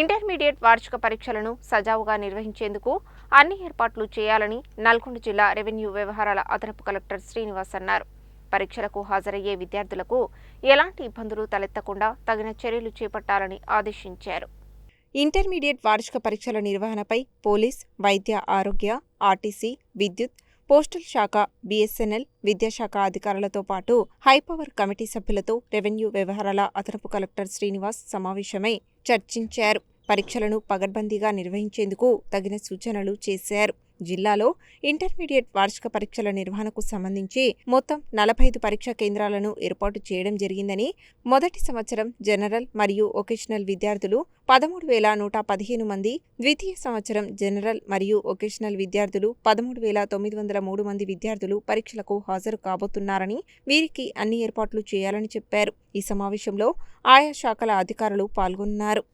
Intermediate వార్షిక పరీక్షలను సజావుగా నిర్వహించేందుకు అన్ని ఏర్పాట్లు చేయాలని నల్గొండ జిల్లా రెవెన్యూ వ్యవహారాల అదనపు కలెక్టర్ శ్రీనివాస్ అన్నారు. పరీక్షలకు హాజరయ్యే విద్యార్థులకు ఎలాంటి ఇబ్బందులు తలెత్తకుండా తగిన చర్యలు చేపట్టాలని ఆదేశించారు. ఇంటర్మీడియట్ వార్షిక పరీక్షల నిర్వహణపై పోలీస్ వైద్య ఆరోగ్య ఆర్టీసీ విద్యుత్ పోస్టల్ శాఖ బీఎస్ఎన్ఎల్ విద్యాశాఖ అధికారులతో పాటు హైపవర్ కమిటీ సభ్యులతో రెవెన్యూ వ్యవహారాల అదనపు కలెక్టర్ శ్రీనివాస్ సమావేశమై చర్చించారు. పరీక్షలను పగడ్బందీగా నిర్వహించేందుకు తగిన సూచనలు చేశారు. జిల్లాలో ఇంటర్మీడియట్ వార్షిక పరీక్షల నిర్వహణకు సంబంధించి మొత్తం నలభై ఐదు పరీక్షా కేంద్రాలను ఏర్పాటు చేయడం జరిగిందని మొదటి సంవత్సరం జనరల్ మరియు వొకేషనల్ విద్యార్థులు పదమూడు వేల నూట పదిహేను మంది ద్వితీయ సంవత్సరం జనరల్ మరియు వొకేషనల్ విద్యార్థులు పదమూడు వేల తొమ్మిది వందల మూడు మంది విద్యార్థులు పరీక్షలకు హాజరు కాబోతున్నారని వీరికి అన్ని ఏర్పాట్లు చేయాలని చెప్పారు. ఈ సమావేశంలో ఆయా శాఖల అధికారులు పాల్గొన్నారు.